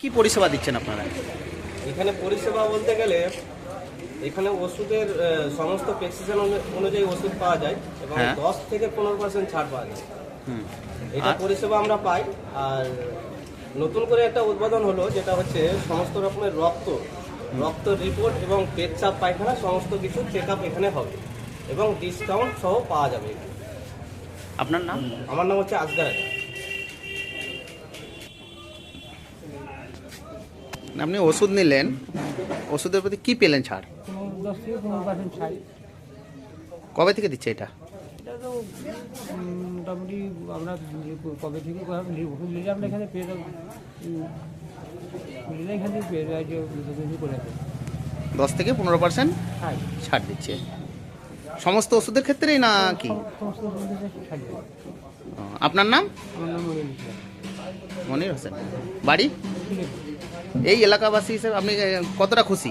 কি পরিষেবা দিচ্ছেন আপনারা? এখানে পরিষেবা বলতে গেলে এখানে ওষুধের সমস্ত প্রেসক্রিপশন অনুযায়ী ওষুধ পাওয়া যায় এবং হ্যাঁ। দশ থেকে পনেরো পার্সেন্ট ছাড় পাওয়া যায়। এটা পরিষেবা আমরা পাই। আর নতুন করে একটা উদ্বোধন হলো যেটা হচ্ছে সমস্ত রকমের রক্ত রক্ত রিপোর্ট এবং পেটচাপ পায়খানা সমস্ত কিছু চেক আপ এখানে হবে এবং ডিসকাউন্ট সহ পাওয়া যাবে। আপনার নাম? আমার নাম হচ্ছে আজগার আপনি ওষুধ নিলেন ওষুধের প্রতি কি পেলেন ছাড়? কবে থেকে দিচ্ছে এটা? এটা মোটামুটি আমরা কবে থেকে কোথাও ওষুধ নিলে আমরা এখানে পেয়ে যাব। নিলে এখান পেয়ে যায় যে করে দশ থেকে পনেরো পার্সেন্ট? ছাড় ছাড় দিচ্ছে। সমস্ত ওষুধের ক্ষেত্রেই না কি? আপনার নাম? মনে মনির হোসেন। বাড়ি? এই এলাকাবাসী হিসেবে আপনি কতটা খুশি খুশি?